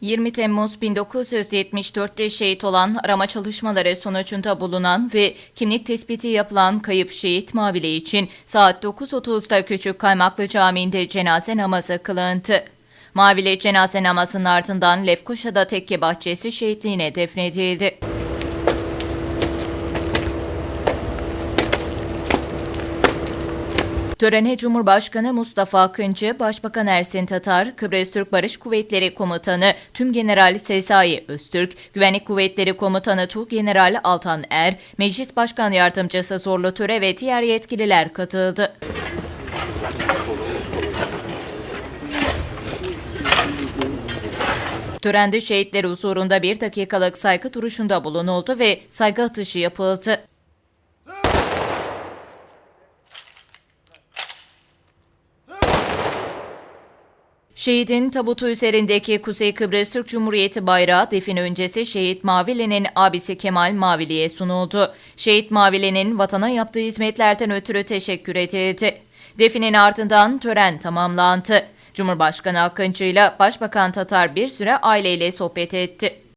20 Temmuz 1974'te şehit olan arama çalışmaları sonucunda bulunan ve kimlik tespiti yapılan kayıp şehit Mavili için saat 9.30'da Küçük Kaymaklı Camii'nde cenaze namazı kılındı. Mavili cenaze namazının ardından Lefkoşa'da tekke bahçesi şehitliğine defnedildi. Törene Cumhurbaşkanı Mustafa Akıncı, Başbakan Ersin Tatar, Kıbrıs Türk Barış Kuvvetleri Komutanı Tüm General Sezai Öztürk, Güvenlik Kuvvetleri Komutanı Tuğgeneral Altan Er, Meclis Başkan Yardımcısı Zorlu Töre ve diğer yetkililer katıldı. Törende şehitler huzurunda bir dakikalık saygı duruşunda bulunuldu ve saygı atışı yapıldı. Şehidin tabutu üzerindeki Kuzey Kıbrıs Türk Cumhuriyeti bayrağı defin öncesi Şehit Mavili'nin abisi Kemal Mavili'ye sunuldu. Şehit Mavili'nin vatana yaptığı hizmetlerden ötürü teşekkür edildi. Definin ardından tören tamamlandı. Cumhurbaşkanı Akıncı ile Başbakan Tatar bir süre aileyle sohbet etti.